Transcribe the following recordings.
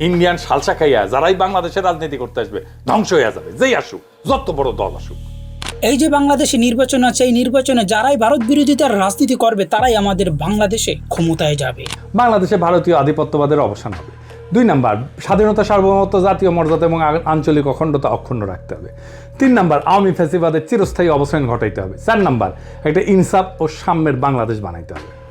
Indian salsa খাইয়া যারাই বাংলাদেশের রাজনীতি করতে আসবে ধ্বংস হয়ে যাবে। যেই আসুক যত বড় দল আসুক। এই যে বাংলাদেশে নির্বাচন আছে এই নির্বাচনে যারাই ভারত বিরোধিতার রাজনীতি করবে তারাই আমাদের বাংলাদেশে ক্ষমতায় যাবে। বাংলাদেশে ভারতীয় আধিপত্যবাদের অবসান হবে। দুই নাম্বার স্বাধীনতা সার্বভৌমত্ব জাতীয় মর্যাদা এবং আঞ্চলিক অখণ্ডতা অক্ষুণ্ণ রাখতে হবে। তিন নাম্বার আওয়ামী ফ্যাসিবাদের চিরস্থায়ী অবসান ঘটাইতে হবে। চার নাম্বার একটা ইনসাফ ও সাম্যের বাংলাদেশ বানাইতে হবে।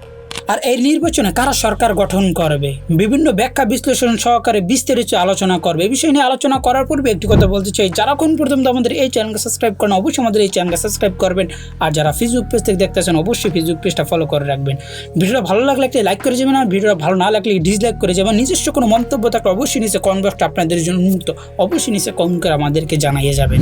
আর এই নির্বাচনে কারা সরকার গঠন করবে? বিভিন্ন ব্যাখ্যা বিশ্লেষণ সহকারে বিস্তারিত আলোচনা করবে। এই বিষয় নিয়ে আলোচনা করার পূর্বে একটি কথা বলতে চাই। যারা কোন পর্যন্ত আমাদের এই চ্যানেলকে সাবস্ক্রাইব করেন অবশ্যই আমাদের এই চ্যানেলকে সাবস্ক্রাইব করবেন। আর যারা ফেসবুক পেজ থেকে দেখতেছেন, অবশ্যই ফেসবুক পেজটা ফলো করে রাখবেন। ভিডিওটা ভালো লাগলে একটি লাইক করে যাবেন আর ভিডিওটা ভালো না লাগলে ডিসলাইক করে যাবেন। নিজস্ব কোনো মন্তব্য থাকলে অবশ্যই নিচে কমেন্ট বক্সটা আপনাদের জন্য উন্মুক্ত। অবশ্যই নিচে কমেন্ট করে আমাদেরকে জানাইয়ে যাবেন।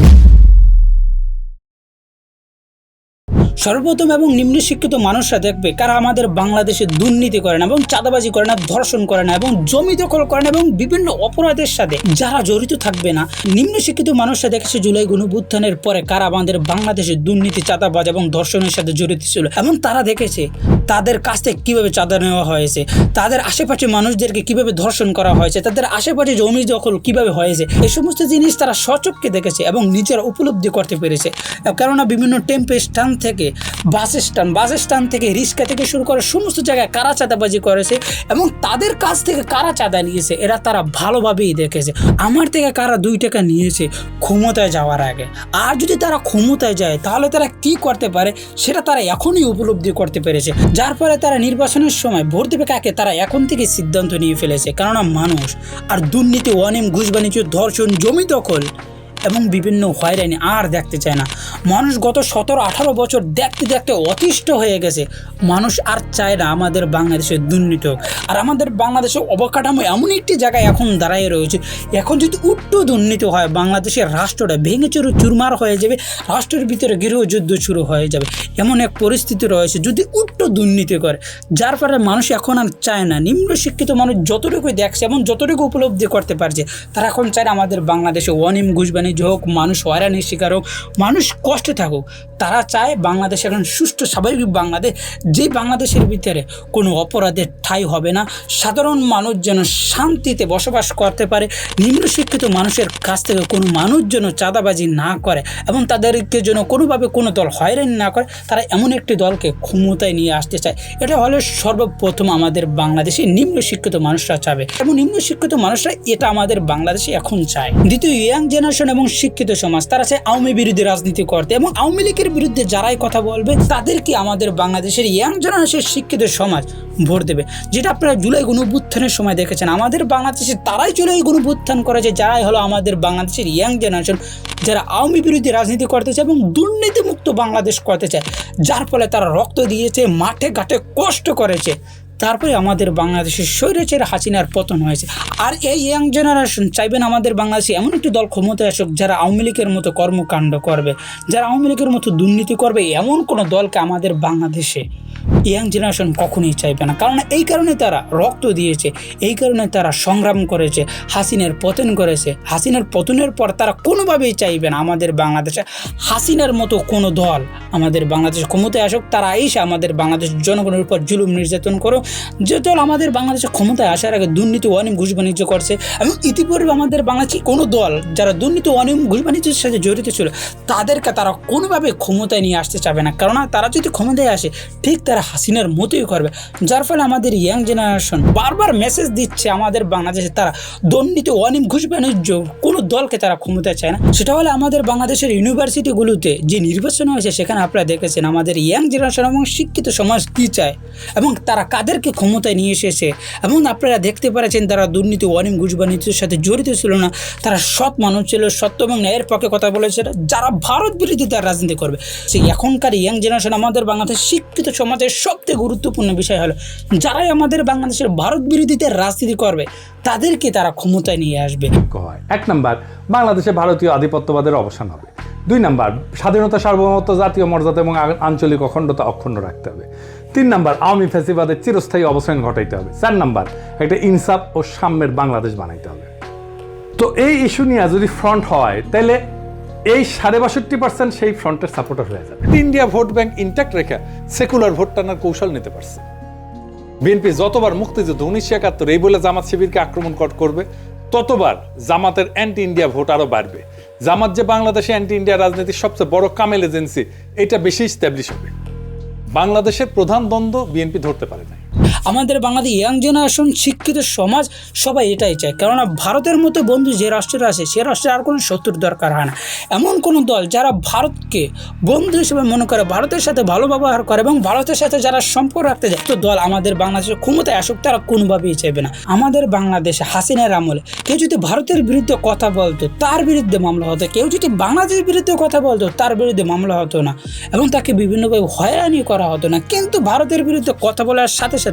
সর্বপ্রথম এবং নিম্ন শিক্ষিত মানুষরা দেখবে কারা আমাদের বাংলাদেশে দুর্নীতি করে না এবং চাঁদাবাজি করে না, ধর্ষণ করে না এবং জমি দখল করে না এবং বিভিন্ন অপরাধের সাথে যারা জড়িত থাকবে না। নিম্ন শিক্ষিত মানুষরা দেখেছে জুলাই গণভুত্থানের পরে কারা আমাদের বাংলাদেশে দুর্নীতি, চাঁদাবাজ এবং ধর্ষণের সাথে জড়িত ছিল এবং তারা দেখেছে তাদের কাছ থেকে কীভাবে চাঁদা নেওয়া হয়েছে? তাদের আশেপাশে মানুষদেরকে কীভাবে ধর্ষণ করা হয়েছে? তাদের আশেপাশে জমি দখল কীভাবে হয়েছে? এই সমস্ত জিনিস তারা সচক্ষে দেখেছে এবং নিজেরা উপলব্ধি করতে পেরেছে। কেননা বিভিন্ন টেম্পে স্ট্যান্ড থেকে বাস স্ট্যান্ড বাস স্ট্যান্ড থেকে রিক্সা থেকে শুরু করে সমস্ত জায়গায় কারা চাঁদাবাজি করেছে এবং তাদের কাছ থেকে কারা চাঁদা নিয়েছে, এরা তারা ভালোভাবেই দেখেছে। আমার থেকে কারা দুই টাকা নিয়েছে ক্ষমতায় যাওয়ার আগে। আর যদি তারা ক্ষমতায় যায়, তাহলে তারা কি করতে পারে? সেটা তারা এখনই উপলব্ধি করতে পেরেছে। যার ফলে তারা নির্বাচনের সময় ভোট দেবে কাকে, তারা এখন থেকে সিদ্ধান্ত নিয়ে ফেলেছে। কেননা মানুষ আর দুর্নীতি অনেম ঘুষ বাণিজ্য, ধর্ষণ, জমি দখল এবং বিভিন্ন হয়রানি আর দেখতে চায় না। মানুষ গত সতেরো, আঠারো বছর দেখতে দেখতে অতিষ্ঠ হয়ে গেছে। মানুষ আর চায় না আমাদের বাংলাদেশে দুর্নীতি হোক। আর আমাদের বাংলাদেশের অবকাঠামো এমন একটি জায়গায় এখন দাঁড়ায় রয়েছে। এখন যদি উল্টো দুর্নীতি হয়, বাংলাদেশের রাষ্ট্রটা ভেঙে চুরু চুরমার হয়ে যাবে, রাষ্ট্রের ভিতরে গৃহযুদ্ধ শুরু হয়ে যাবে। এমন এক পরিস্থিতি রয়েছে যদি উল্টো দুর্নীতি করে। যার ফলে মানুষ এখন আর চায় না। নিম্ন শিক্ষিত মানুষ যতটুকু দেখছে এবং যতটুকু উপলব্ধি করতে পারছে, তারা এখন চায় আমাদের বাংলাদেশে অনিম ঘুষ বাণিজ্য হোক, মানুষ হয়রানির শিকার হোক, মানুষ কষ্টে থাকুক, তারা চায় বাংলাদেশ এখন সুষ্ঠু, স্বাভাবিক বাংলাদেশ যে বাংলাদেশের ভিতরে কোনো অপরাধের ঠাঁই হবে না। সাধারণ মানুষ যেন শান্তিতে বসবাস করতে পারে নিম্ন শিক্ষিত মানুষের কাছ থেকে কোনো মানুষ যেন চাঁদাবাজি না করে এবং তাদেরকে যেন কোনোভাবে কোনো দল হয়রানি না করে, তারা এমন একটি দলকে ক্ষমতায় নিয়ে আসতে চায়। এটা হলো সর্বপ্রথম আমাদের বাংলাদেশে নিম্ন শিক্ষিত মানুষরা চাবে এবং নিম্ন শিক্ষিত মানুষরা এটা আমাদের বাংলাদেশে এখন চায়। দ্বিতীয় ইয়াং জেনারেশন এবং শিক্ষিত সমাজ, তারা চায় আওয়ামী বিরোধী রাজনীতি করতে এবং আওয়ামী লীগের বিরুদ্ধে যারাই কথা বলবে, তাদেরকে আমাদের বাংলাদেশের ইয়াং জেনারেশন শিক্ষিত সমাজ ভোট দেবে। যেটা আপনারা জুলাই গণভুত্থানের সময় দেখেছেন। আমাদের বাংলাদেশে তারাই জুলাই গণভুত্থান করেছে, যারাই হলো আমাদের বাংলাদেশের ইয়াং জেনারেশন, যারা আওয়ামী বিরোধী রাজনীতি করতে চায় এবং দুর্নীতিমুক্ত বাংলাদেশ করতে চায়। যার ফলে তারা রক্ত দিয়েছে, মাঠে ঘাটে কষ্ট করেছে। তারপরে আমাদের বাংলাদেশের স্বৈরাচার হাসিনার পতন হয়েছে। আর এই ইয়াং জেনারেশন চাইবেন আমাদের বাংলাদেশে এমন একটি দল ক্ষমতায় আসুক যারা আওয়ামী লীগের মতো কর্মকাণ্ড করবে, যারা আওয়ামী লীগের মতো দুর্নীতি করবে, এমন কোনো দলকে আমাদের বাংলাদেশে ইয়াং জেনারেশন কখনোই চাইবে না। কারণ এই কারণে তারা রক্ত দিয়েছে, এই কারণে তারা সংগ্রাম করেছে, হাসিনের পতন করেছে। হাসিনার পতনের পর তারা কোনোভাবেই চাইবে না আমাদের বাংলাদেশে হাসিনার মতো কোনো দল আমাদের বাংলাদেশ ক্ষমতায় আসুক, তারা এসে আমাদের বাংলাদেশ জনগণের উপর জুলুম নির্যাতন করো যে দল আমাদের বাংলাদেশে ক্ষমতায় আসার আগে দুর্নীতি ও অনিয়ম ঘুষ বাণিজ্য করছে এবং ইতিপূর্বে আমাদের বাংলাদেশে কোনো দল যারা দুর্নীতি ও অনিয়ম ঘুষ বাণিজ্যের সাথে জড়িত ছিল, তাদেরকে তারা কোনোভাবে ক্ষমতায় নিয়ে আসতে চাবে না। কেননা তারা যদি ক্ষমতায় আসে, ঠিক তারা হাসিনার মতোই করবে। যার ফলে আমাদের ইয়াং জেনারেশন বারবার মেসেজ দিচ্ছে আমাদের বাংলাদেশে তারা দুর্নীতি ও অনিয়ম ঘুষ বাণিজ্য কোনো দলকে তারা ক্ষমতায় চায় না। সেটা হলে আমাদের বাংলাদেশের ইউনিভার্সিটিগুলোতে যে নির্বাচন হয়েছে, সেখানে আপনারা দেখেছেন আমাদের ইয়াং জেনারেশন এবং শিক্ষিত সমাজ কী চায় এবং তারা কাদেরকে ক্ষমতায় নিয়ে এসেছে। এবং আপনারা দেখতে পাচ্ছেন তারা দুর্নীতি অনিম অনিয়ম ঘুষ সাথে জড়িত ছিল না। তারা সৎ মানুষ ছিল সত্য এবং ন্যায়ের পক্ষে কথা বলেছে যারা ভারত বিরোধী তার রাজনীতি করবে। সেই এখনকার ইয়াং জেনারেশন আমাদের বাংলাদেশের শিক্ষিত সমাজের সবচেয়ে গুরুত্বপূর্ণ বিষয় হলো, যারাই আমাদের বাংলাদেশের ভারত বিরোধীদের রাজনীতি করবে, তাদেরকে তারা ক্ষমতায় নিয়ে আসবে। এক নম্বর, বাংলাদেশে ভারতীয় আধিপত্যবাদের অবসান হবে। দুই নাম্বার, স্বাধীনতা সার্বভৌমত্ব জাতীয় মর্যাদা এবং আঞ্চলিক অখণ্ডতা অক্ষুণ্ণ রাখতে হবে। তিন নাম্বার, আওয়ামী ফ্যাসিবাদের চিরস্থায়ী অবসান ঘটাইতে হবে। চার নাম্বার, একটা ইনসাফ ও সাম্যের বাংলাদেশ বানাইতে হবে। তো এই ইস্যু নিয়ে যদি ফ্রন্ট হয়, তাহলে এই সাড়ে বাষট্টি পার্সেন্ট সেই ফ্রন্টের সাপোর্টার হয়ে যাবে। ইন্ডিয়া ভোট ব্যাংক ইন্ট্যাক্ট রেখে সেকুলার ভোট টানার কৌশল নিতে পারছে। বিএনপি যতবার মুক্তিযুদ্ধ, উনিশশো একাত্তর, এই বলে জামাত শিবিরকে আক্রমণ কর- করবে, ততবার জামাতের অ্যান্টি ইন্ডিয়া ভোট আরও বাড়বে। জামাত যে বাংলাদেশে অ্যান্টি ইন্ডিয়া রাজনীতির সবচেয়ে বড় কামেল এজেন্সি এটা বেশি স্ট্যাবলিশ হবে। বাংলাদেশের প্রধান দ্বন্দ্ব বিএনপি ধরতে পারে নাই। আমাদের বাংলাদেশ ইয়াং জেনারেশন শিক্ষিত সমাজ, সবাই এটাই চায়। কেননা ভারতের মতো বন্ধু যে রাষ্ট্রের আছে, সে রাষ্ট্রের আর কোনো শত্রুর দরকার হয় না। এমন কোনো দল যারা ভারতকে বন্ধু হিসেবে মনে করে, ভারতের সাথে ভালো ব্যবহার করে এবং ভারতের সাথে যারা সম্পর্ক রাখতে যায়, তো দল আমাদের বাংলাদেশের ক্ষমতায় আসুক, তারা কোনোভাবেই চাইবে না। আমাদের বাংলাদেশে হাসিনার আমলে কেউ যদি ভারতের বিরুদ্ধে কথা বলতো, তার বিরুদ্ধে মামলা হতো। কেউ যদি বাংলাদেশের বিরুদ্ধে কথা বলতো, তার বিরুদ্ধে মামলা হতো না। এবং তাকে বিভিন্নভাবে হয়রানি করা হতো না। কিন্তু ভারতের বিরুদ্ধে কথা বলার সাথে সাথে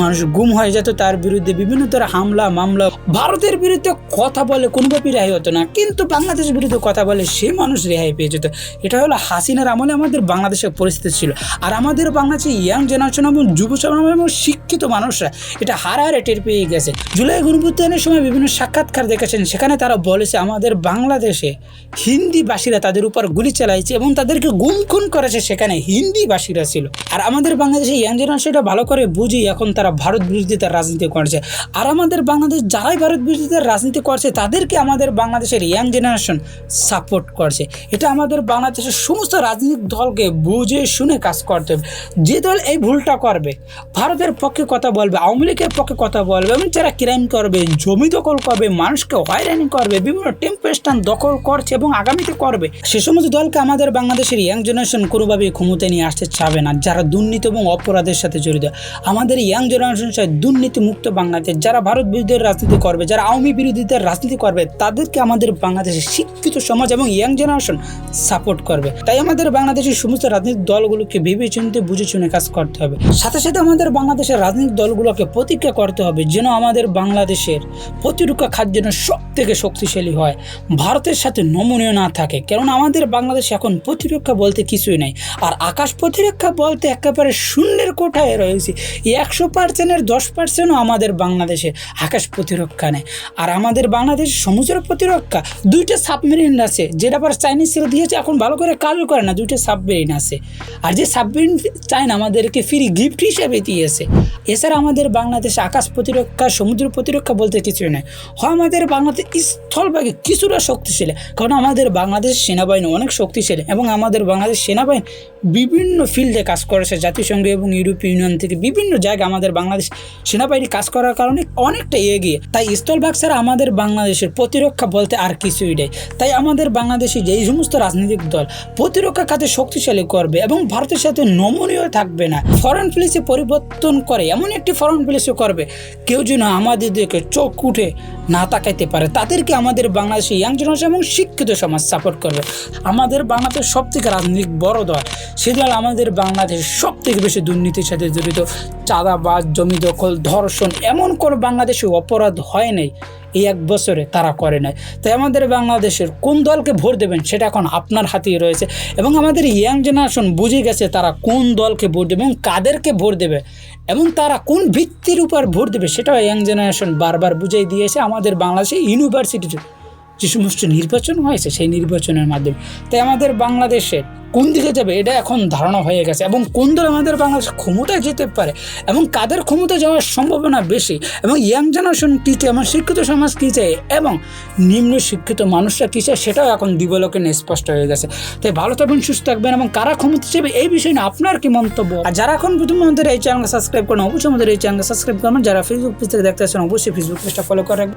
মানুষ গুম হয়ে যেত, তার বিরুদ্ধে বিভিন্ন ধরনের হামলা, মামলা। ভারতের বিরুদ্ধে কথা বলে কোনোভাবেই রেহাই হতো না, কিন্তু বাংলাদেশের বিরুদ্ধে কথা বলে সে মানুষ রেহাই পেয়ে যেত। এটা হলো হাসিনার আমলে আমাদের বাংলাদেশের পরিস্থিতি ছিল। আর আমাদের বাংলাদেশের ইয়াং জেনারেশন এবং যুব সমাজ এবং শিক্ষিত মানুষরা এটা হারাহারে টের পেয়ে গেছে। জুলাই গণভুত্থানের সময় বিভিন্ন সাক্ষাৎকার দেখেছেন, সেখানে তারা বলেছে, আমাদের বাংলাদেশে হিন্দিভাষীরা তাদের উপর গুলি চালাইছে এবং তাদেরকে গুম খুন করেছে। সেখানে হিন্দিভাষীরা ছিল। আর আমাদের বাংলাদেশে ইয়াং জেনারেশন এটা ভালো করে বুঝি এখন তারা ভারত বিরোধিতার রাজনীতি করছে। আর আমাদের বাংলাদেশ, যারাই ভারত বিরোধিতার রাজনীতি করছে, তাদেরকে আমাদের বাংলাদেশের ইয়াং জেনারেশন সাপোর্ট করছে। এটা আমাদের বাংলাদেশের সমস্ত রাজনৈতিক দলকে বুঝে শুনে কাজ করতে হবে। যে দল এই ভুলটা করবে, ভারতের পক্ষে কথা বলবে, আওয়ামী লীগের পক্ষে কথা বলবে, এবং যারা ক্রাইম করবে, জমি দখল করবে, মানুষকে হয়রানি করবে, বিভিন্ন টেম্পো স্ট্যান্ড দখল করছে এবং আগামীতে করবে, সে সমস্ত দলকে আমাদের বাংলাদেশের ইয়াং জেনারেশন কোনোভাবেই ক্ষমতায় নিয়ে আসতে চাবে না, যারা দুর্নীতি এবং অপরাধের সাথে জড়িত। আমাদের ইয়াং জেনারেশন চাই দুর্নীতি মুক্ত বাংলাদেশ, যারা ভারত বিরোধীদের রাজনীতি করবে, যারা আওয়ামী বিরোধীদের রাজনীতি করবে, তাদেরকে আমাদের বাংলাদেশের শিক্ষিত সমাজ এবং ইয়াং জেনারেশন সাপোর্ট করবে। তাই আমাদের বাংলাদেশের সমস্ত রাজনৈতিক দলগুলোকে ভেবে বুঝে শুনে কাজ করতে হবে। সাথে সাথে আমাদের বাংলাদেশের রাজনৈতিক দলগুলোকে প্রতিজ্ঞা করতে হবে যেন আমাদের বাংলাদেশের প্রতিরক্ষা খাত যেন সব থেকে শক্তিশালী হয়। ভারতের সাথে নমনীয় না থাকে কারণ আমাদের বাংলাদেশে এখন প্রতিরক্ষা বলতে কিছুই নাই। আর আকাশ প্রতিরক্ষা বলতে একেবারে শূন্যের কোঠায় রয়েছে। একশো পার্সেন্টের দশ পার্সেন্টও আমাদের বাংলাদেশে আকাশ প্রতিরক্ষা নেয়। আর আমাদের বাংলাদেশের সমুদ্র প্রতিরক্ষা দুইটা সাবমেরিন আছে, যেটা আবার চাইনিজরা দিয়েছে, এখন ভালো করে কাজও করে না, দুইটা সাবমেরিন আছে। আর যে সাবমেরিন চায়না আমাদেরকে ফ্রি গিফট হিসেবে দিয়েছে, এছাড়া আমাদের বাংলাদেশে আকাশ প্রতিরক্ষা, সমুদ্র প্রতিরক্ষা বলতে কিছুই নেই। হয় আমাদের বাংলাদেশ স্থলভাগে কিছুটা শক্তিশালী, কারণ আমাদের বাংলাদেশ সেনাবাহিনী অনেক শক্তিশালী এবং আমাদের বাংলাদেশ সেনাবাহিনী বিভিন্ন ফিল্ডে কাজ করেছে, জাতিসংঘ এবং ইউরোপীয় ইউনিয়ন থেকে বিভিন্ন জায়গায় আমাদের বাংলাদেশ সেনাবাহিনী কাজ করার কারণে অনেকটা এগিয়ে। তাই স্থলভাগ ছাড়া আমাদের বাংলাদেশের প্রতিরক্ষা বলতে আর কিছুই নেই। তাই আমাদের বাংলাদেশে যেই সমস্ত রাজনৈতিক দল প্রতিরক্ষা খাতে শক্তিশালী করবে এবং ভারতের সাথে নমনীয় থাকবে না ফরেন পলিসি পরিবর্তন করে এমন একটি ফরেন পলিসি করবে, কেউ যেন আমাদের দিকে চোখ উঠে না তাকাইতে পারে। তাদেরকে আমাদের বাংলাদেশের ইয়াং জেনারেশন এবং শিক্ষিত সমাজ সাপোর্ট করবে। আমাদের বাংলাদেশের সব থেকে রাজনৈতিক বড় দল, সে দল আমাদের বাংলাদেশ সব থেকে বেশি দুর্নীতির সাথে জড়িত। চাঁদাবাজ, জমি দখল, ধর্ষণ এমন কোনো বাংলাদেশে অপরাধ হয় নাই, এই এক বছরে তারা করে নাই। তাই আমাদের বাংলাদেশের কোন দলকে ভোট দেবেন সেটা এখন আপনার হাতেই রয়েছে। এবং আমাদের ইয়াং জেনারেশন বুঝে গেছে তারা কোন দলকে ভোট দেবে এবং কাদেরকে ভোট দেবে। এবং তারা কোন ভিত্তির উপর ভোট দেবে সেটাও ইয়াং জেনারেশন বারবার বুঝিয়ে দিয়েছে আমাদের বাংলাদেশে ইউনিভার্সিটিতে যে সমস্ত নির্বাচন হয়েছে, সেই নির্বাচনের মাধ্যমে। তাই আমাদের বাংলাদেশের কোন দিকে যাবে, এটা এখন ধারণা হয়ে গেছে। এবং কোন দল আমাদের বাংলাদেশ ক্ষমতায় যেতে পারে, এবং কাদের ক্ষমতা যাওয়ার সম্ভাবনা বেশি, এবং ইয়াং জেনারেশন কী চায়, এবং শিক্ষিত সমাজ কী চায়, এবং নিম্ন শিক্ষিত মানুষরা কী চায়, সেটাও এখন দিবলোকে স্পষ্ট হয়ে গেছে। তাই ভালো থাকবেন, সুস্থ থাকবেন, এবং কারা ক্ষমতা চাইবে, এই বিষয়ে নিয়ে আপনার কি মন্তব্য? আর যারা এখন প্রথম আমাদের এই চ্যানেলকে সাবস্ক্রাইব করেন, অবশ্যই আমাদের এই চ্যানেলকে সাবস্ক্রাইব করবেন। যারা ফেসবুক পেজ থেকে দেখতে আসেন, অবশ্যই ফেসবুক পেজটা ফলো করে